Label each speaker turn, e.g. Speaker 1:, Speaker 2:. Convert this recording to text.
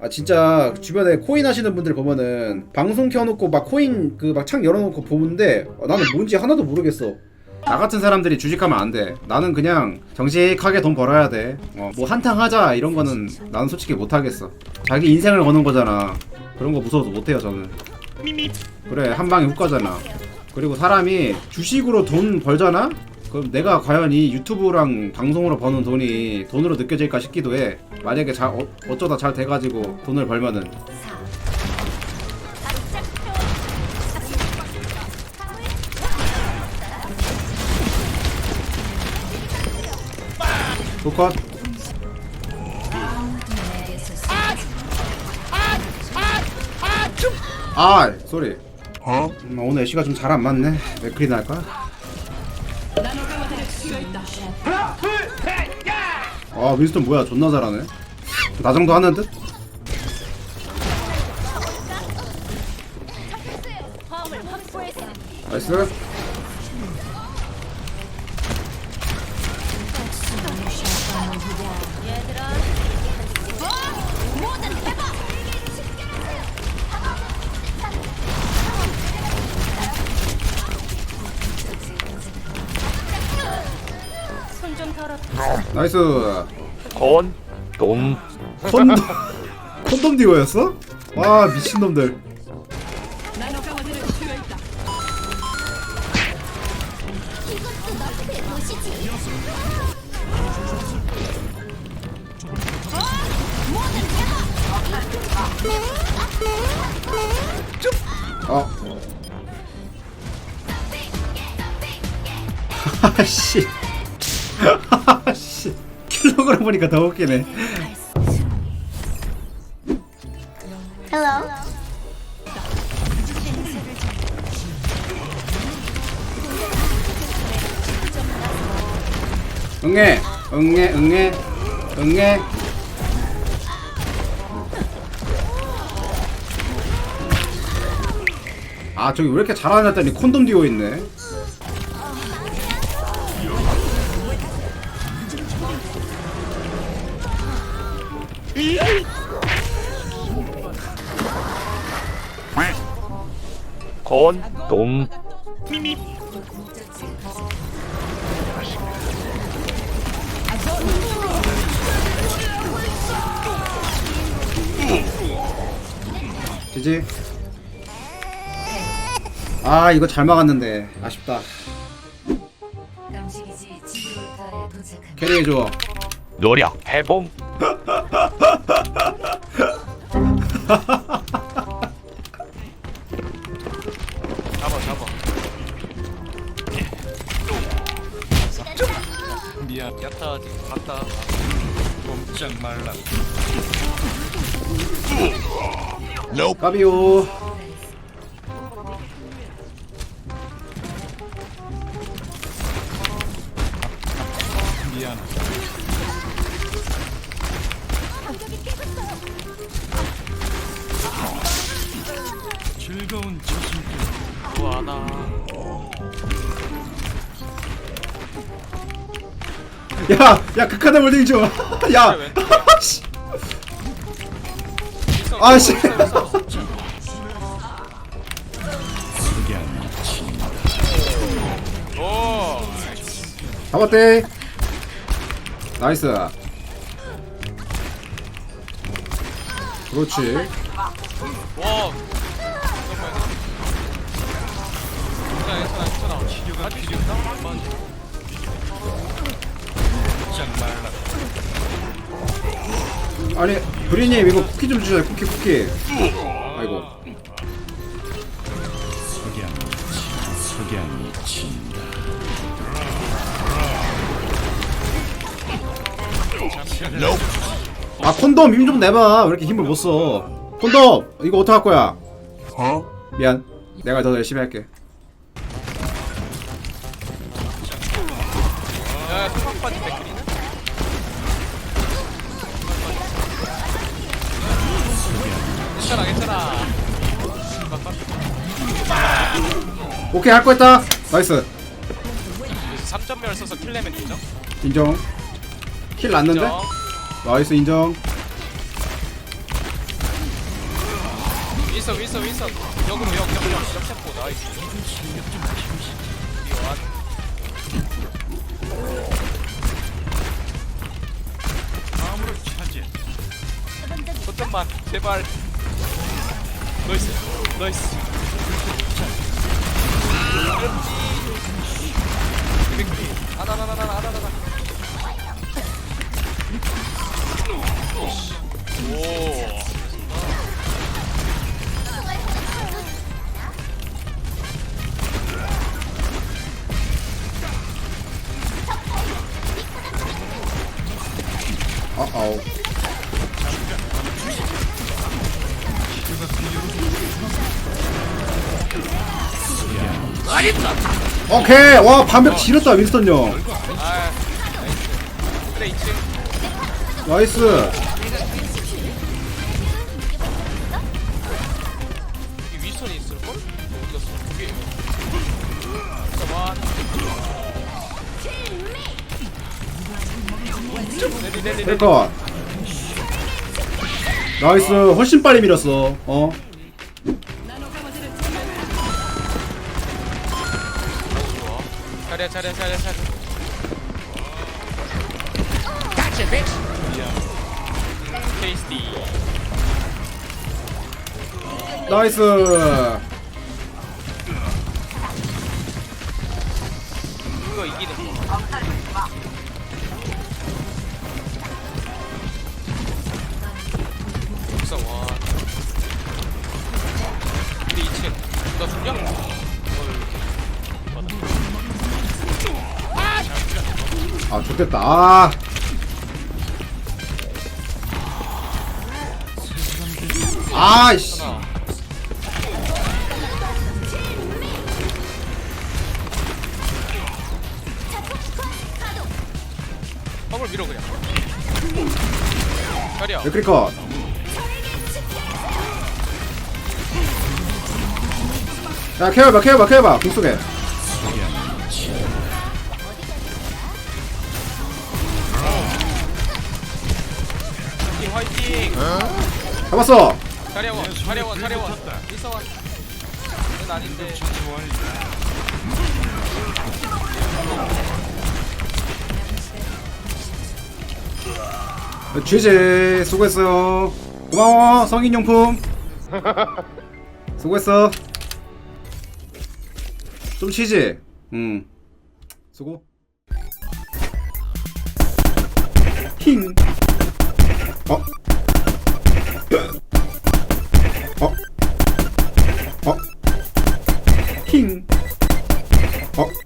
Speaker 1: 아 진짜 주변에 코인 하시는 분들 보면은 방송 켜놓고 막 코인 그 막 창 열어놓고 보는데 어, 나는 뭔지 하나도 모르겠어. 나 같은 사람들이 주식하면 안 돼. 나는 그냥 정직하게 돈 벌어야 돼. 어, 뭐 한탕 하자 이런 거는 나는 솔직히 못 하겠어. 자기 인생을 거는 거잖아. 그런 거 무서워서 못 해요 저는. 그래 한 방에 훅 가잖아. 그리고 사람이 주식으로 돈 벌잖아? 그럼 내가 과연 이 유튜브랑 방송으로 버는 돈이 돈으로 느껴질까 싶기도 해. 만약에 잘 어, 어쩌다 잘 돼가지고 돈을 벌면은. 조컷. 아 쏘리 음, 오늘 애쉬가 좀 잘 안 맞네. 맥크리 날까? 아 윈스턴 뭐야? 존나 잘하네. 나 정도 하는 듯? 나이스 나이스
Speaker 2: 건, 동,
Speaker 1: 콘돔 콘돔 디오였어? 와 미친놈들 어. 아씨. 아씨. 킬로그램 보니까 더 웃기네.
Speaker 3: Hello.
Speaker 1: 응애, 응애, 응애, 응애. 아 저기 왜 이렇게 잘하냐 했더니 콘돔 디오 있네.
Speaker 2: 건, 동,
Speaker 1: 지지. 아 이거 잘 막았는데 아쉽다. 캐리해줘.
Speaker 2: 노력, 해봉,
Speaker 4: 잡아 잡아. 미안. 야타 지금 갔다. 꼼짝 말라.
Speaker 1: 까비오.
Speaker 4: 미안 즐거운 저승길 와나
Speaker 1: 야, 야 극한의 몰딩 줘. 야, 씨. 아 씨.
Speaker 4: 오
Speaker 1: 잡았대. 나이스. 그렇지.
Speaker 4: 와
Speaker 1: 아니 브리님 이거 쿠키 좀 주자 쿠키 쿠키. 아이고. 아 콘돔 힘 좀 내봐 왜 이렇게 힘을 못 써? 콘돔 이거 어떡할 거야? 미안 내가 더 열심히 할게
Speaker 4: 야야 소방 빠진 맥크리는? 괜찮아 괜찮아
Speaker 1: 오케이 할 거 했다 나이스
Speaker 4: 3점멸 써서 킬레면 되죠?
Speaker 1: 인정 킬 났는데?
Speaker 4: 인정.
Speaker 1: 나이스 인정.
Speaker 4: 윈선 윈선 윈선 역으로 역 역역. 역tempo 나이스. 이거 와 손좀만 제발. 나이스 나이스
Speaker 1: 어어 오케이 와 반벽 지렸다 윈스턴 형
Speaker 4: 아, 나이스. 그래 2층.
Speaker 1: 나이스 헬컷 나이스 훨씬 빨리 밀었어 어
Speaker 4: 잘해 잘해 잘해 잘해. 테이스티.
Speaker 1: 나이스
Speaker 4: 이거 이기는 거.
Speaker 1: 아 좋겠다 아 아이씨
Speaker 4: 하나. 화물 밀어 그냥. 자리야.
Speaker 1: 맥크리컷 야 케어봐 케어봐 케어봐 궁속에
Speaker 4: 화이팅 화이팅.
Speaker 1: 잡았어
Speaker 4: 자리야 원. 자리야 원. 자리야 원. 일사 원. 이건 아닌데.
Speaker 1: GG 수고했어요 고마워 성인용품 수고했어 좀 치지 응 수고 힝 어? 어? 어? 힝 어?